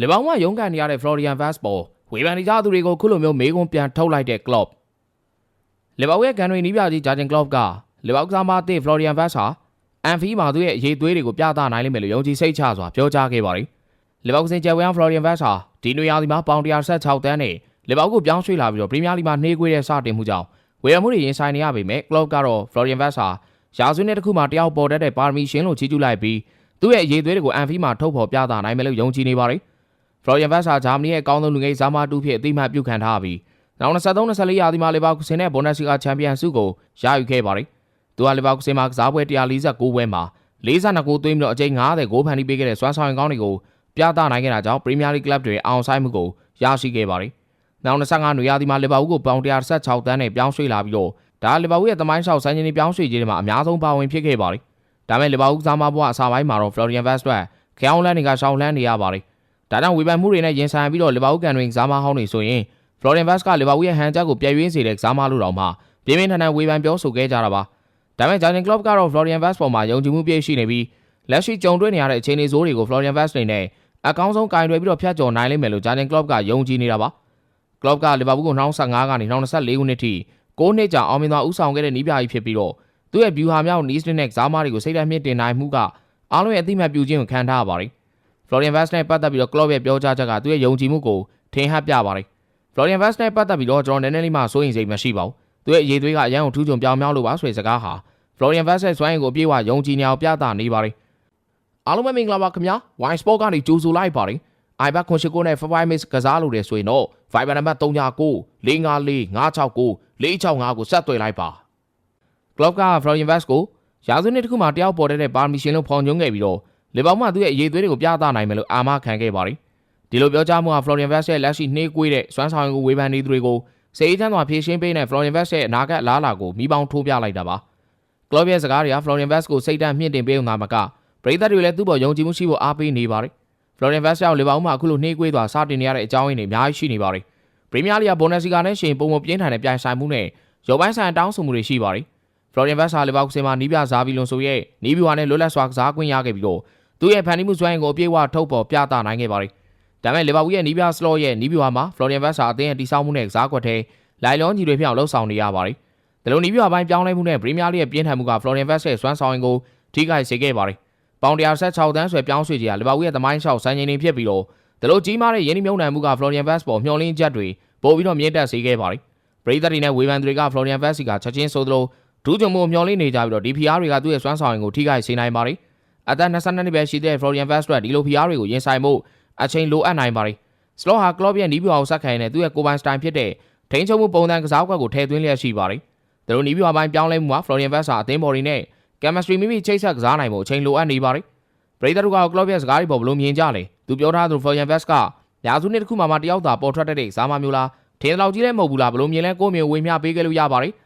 လီဗာပူးမှာရုန်းကန်နေရတဲ့ Florian Wirtz ပေါ်ဝေဖန်နေကြသူတွေကိုခုလိုမျိုးမေးခွန်းပြန်ထုတ်လိုက်တဲ့ Klopp လီဗာပူးရဲ့ကန်တွေနီးပြကြီးဂျာဂျင် Klopp ကလီဗာပူးကစားမသစ် Florian Wirtz ဟာအန်ဖီမှာသူ့ရဲ့အရေးသွေးတွေကိုပြသနိုင်လိမ့်မယ်လို့ယုံကြည်စိတ်ချစွာပြောကြားခဲ့ပါတယ်လီဗာပူးစင်ကျယ်ဝမ် Florian Wirtz ဟာဒီနွေရာသီမှာပေါင်116တန်းနဲ့လီဗာပူးကိုပြောင်းရွှေ့လာပြီးတော့ပရီးမီးယားလိမှာနှေးကွေးတဲ့စတင်မှုကြောင့်ဝေဖန်မှုတွေရင်ဆိုင်နေရပေမဲ့ Klopp ကတော့ Florian Wirtz ဟာရာဇဝတ်နဲ့တစ်ခုမှတယောက်ပေါ်တတ်တဲ့ပါရမီရှင်လို့ချီးကျူးလိုက်ပြီးသူ့ရဲ့အရေးသွေးတွေကိုအန်ဖီမှာထုတ်ဖော်ပြသနိုင်မယ်လို့ယုံကြည်နေပါတယ်။ Florian Wirtz ဟာဂျာမနီရဲ့အကောင်းဆုံးလူငယ်ဇာမာတူဖြစ်အသိမှတ်ပြုခံထားပြီးနောက်23-24ရာသီမှာလီဗာပူးဆင်နဲ့ဘွန်ဒက်စလီဂါချန်ပီယံဆုကိုရယူခဲ့ပါတယ်။သူဟာလီဗာပူးဆင်မှာကစားပွဲ149ပွဲမှာ42ဂိုးသွင်းပြီးတော့အကြိမ်90ဂိုးဖန်တီးပေးခဲ့တဲ့စွမ်းဆောင်ရည်ကောင်းတွေကိုပြသနိုင်ခဲ့တာကြောင့်ပရီးမီးယားလိကလပ်တွေအောင်ဆိုင်မှုကိုရရှိခဲ့ပါတယ်။နောက်25နွေရာသီမှာလီဗာပူးကိုပေါင်116တန်းနဲ့ပြောင်းရွှေ့လာပြီးတော့ဒါလီဗာပူးရဲ့သမိုင်းလျှောက်ဆိုင်းချင်းပြောင်းရွှေ့ခြင်းတွေမှာအများဆုံးပါဝင်ဖြစ်ခဲ့ပါတယ်။ဒါမဲ့လီဗာပူးကစားမဘွားအစာပိုင်းမှာတော့ Florian Wirtz အတွက်ခေါင်းလန်းတွေကရှောင်းလန်းနေရပါတယ်။ ဒါကြောင့်ဝေဖန်မှုတွေနဲ့ရင်ဆိုင်ပြီးတော့လီဗာပူးကန်တွင်ကစားမဟောင်းတွေဆိုရင် Florian Wirtz ကလီဗာပူးရဲ့ဟန်ချက်ကိုပြည့်ရင်းစေတဲ့ကစားမလို့တောင်မှပြင်းပြင်းထန်ထန်ဝေဖန်ပြောဆိုခဲ့ကြတာပါ။ဒါမဲ့ဂျာဂျင်ကလော့ကတော့ Florian Wirtz ပေါ်မှာယုံကြည်မှုပြည့်ရှိနေပြီးလက်ရှိကြုံတွေ့နေရတဲ့အခြေအနေဆိုးတွေကို Florian Wirtz နေနဲ့အကောင်းဆုံးကင်တွယ်ပြီးတော့ဖျက်ကျော်နိုင်လိမ့်မယ်လို့ဂျာဂျင်ကလော့ကယုံကြည်နေတာပါ။ Klopp ကလီဗာပူးကို2015ကနေ2024ခုနှစ်ထိ6နှစ်ကြာအောင်မြင်စွာဦးဆောင်ခဲ့တဲ့နီးပြကြီးဖြစ်ပြီးတော့သူ့ရဲ့ view ဟာမြောက် Nice နဲ့ကစားမတွေကိုစိတ်ဓာတ်မြင့်တင်နိုင်မှုကအားလုံးရဲ့အသိမှတ်ပြုခြင်းကိုခံထားရပါတယ်။ Florian Wirtz နဲ့ပတ်သက်ပြီးတော့ Klopp ရဲ့ပြောကြားချက်ကသူ့ရဲ့ယုံကြည်မှုကိုထင်ဟပ်ပြပါတယ်။ Florian Wirtz နဲ့ပတ်သက်ပြီးတော့ကျွန်တော်နည်းနည်းလေးမှစိုးရိမ်စိတ်မရှိပါဘူး။သူ့ရဲ့အရေးသွေးကအရန်ကိုထူးချွန်ပြောင်းမြောင်းလို့ပါဆိုတဲ့စကားဟာ Florian Wirtz ရဲ့စွမ်းရည်ကိုအပြည့်အဝယုံကြည်နေအောင်ပြသနေပါတယ်။အားလုံးပဲမင်္ဂလာပါခင်ဗျာ။ Wine Sport ကနေကြိုဆိုလိုက်ပါတယ်။ iBet ခွန်ရှိကိုနဲ့ Five Mix ကစားလို့တယ်ဆိုရင်တော့ Viber နံပါတ်39 654 569 465ကိုဆက်သွယ်လိုက်ပါ။ Klopp က Florian Wirtz ကိုရာစုနှစ်တစ်ခုမှတယောက်ပေါ်တဲ့ပါမီရှင်လို့ဖော်ညွှန်းခဲ့ပြီးတော့ လီဗာပူးမှသူ့ရဲ့အရေးသွေးတွေကိုပြသနိုင်မယ်လို့အာမခံခဲ့ပါတယ်။ဒီလိုပြောကြားမှုဟာ Florian Wirtz ရဲ့လက်ရှိနှေးကွေးတဲ့စွမ်းဆောင်ရည်ကိုဝေဖန်နေသူတွေကိုစေအေးချမ်းစွာဖြည့်ရှင်းပေးတဲ့ Florian Wirtz ရဲ့အနာဂတ်အလားအလာကိုမိပေါင်းထိုးပြလိုက်တာပါ။ Klopp ရဲ့စကားတွေက Florian Wirtz ကိုစိတ်ဓာတ်မြင့်တင်ပေးုံသာမကပရိသတ်တွေလည်းသူ့ပေါ်ယုံကြည်မှုရှိဖို့အားပေးနေပါတယ်။ Florian Wirtz ကြောင့်လီဗာပူးမှအခုလိုနှေးကွေးစွာစတင်နေရတဲ့အကြောင်းရင်းတွေအများကြီးရှိနေပါတယ်။ပရီးမီးယားလိဂ်ဘွန်ဒက်စလီဂါနဲ့ရှင်ပုံမပြင်းထန်တဲ့ပြိုင်ဆိုင်မှုနဲ့ရောပိုင်းဆိုင်တောင်းဆိုမှုတွေရှိပါတယ်။ Florian Wirtz ဟာလီဗာပူးဆင်မှာနီးပြဇာဗီလွန်ဆိုရဲ့နီးပြွာနဲ့လွတ်လပ်စွာကစားခွင့်ရခဲ့ပြီးတော့သူ့ရဲ့ဖန်တီးမှုစွမ်းရည်ကိုအပြည့်အဝထုတ်ပေါ်ပြသနိုင်ခဲ့ပါတယ်။ဒါပေမဲ့လီဗာပူးရဲ့နီးပြစလော့ရဲ့နီးပြွာမှာ Florian Wirtz ဟာအသင်းရဲ့တိစောက်မှုနဲ့ကစားကွက်ထဲလိုင်လွန်ကြီးတွေဖြစ်အောင်လှုပ်ဆောင်နေရပါတယ်။ဒီလိုနီးပြွာပိုင်းပြောင်းလဲမှုနဲ့ပရီးမီးယားလိရဲ့ပြင်းထန်မှုက Florian Wirtz ရဲ့စွမ်းဆောင်ရည်ကိုထိခိုက်စေခဲ့ပါတယ်။ပေါင်116တန်းဆွဲပြောင်းရွှေ့ကြရလီဗာပူးရဲ့သမိုင်းလျှောက်စံချိန်တွေဖြစ်ပြီးတော့ဒီလိုကြီးမားတဲ့ရင်းနှီးမြှုပ်နှံမှုက Florian Wirtz ပေါ်မျှော်လင့်ချက်တွေပို့ပြီးတော့မြင့်တက်စေခဲ့ပါတယ်။ပရိသတ်တွေနဲ့ဝေဖန်သူတွေက Florian Wirtz ကချက်ချင်းဆိုသလို ဒူးချုံမှုမျှော်လင့်နေကြပြီးတော့ဒီဖီအားတွေကသူ့ရဲ့စွမ်းဆောင်ရည်ကိုထိခိုက်စေနိုင်ပါတယ်။အသက်22နှစ်ပဲရှိတဲ့ Florian Wirtz တို့ဒီလိုဖီအားတွေကိုရင်ဆိုင်မှုအချိန်လိုအပ်နိုင်ပါတယ်။ Slot ဟာ Klopp ရဲ့နီးပြွာကိုစက်ခိုင်တဲ့သူ့ရဲ့ကိုပိုင်စတိုင်ဖြစ်တဲ့ထိန်းချုပ်မှုပုံစံကစားကွက်ကိုထည့်သွင်းလျက်ရှိပါတယ်။ဒါလိုနီးပြွာပိုင်းပြောင်းလဲမှုမှာ Florian Wirtz ဟာအသင်းပေါ်တွေနဲ့ chemistry မိမိချိတ်ဆက်ကစားနိုင်မှုအချိန်လိုအပ်နေပါတယ်။ပရိသတ်တို့က Klopp ရဲ့စကားတွေပေါ်ဘလို့မြင်ကြလဲ။သူပြောထားသူ Florian Wirtz ကရာစုနှစ်တစ်ခုမှမှတယောက်သာပေါ်ထွက်တဲ့ဇာမမျိုးလားထင်တယ်လို့ကြီးလည်းမဟုတ်ဘူးလားဘလို့မြင်လဲကိုယ့်မျိုးဝေမျှပေးခဲ့လို့ရပါတယ်။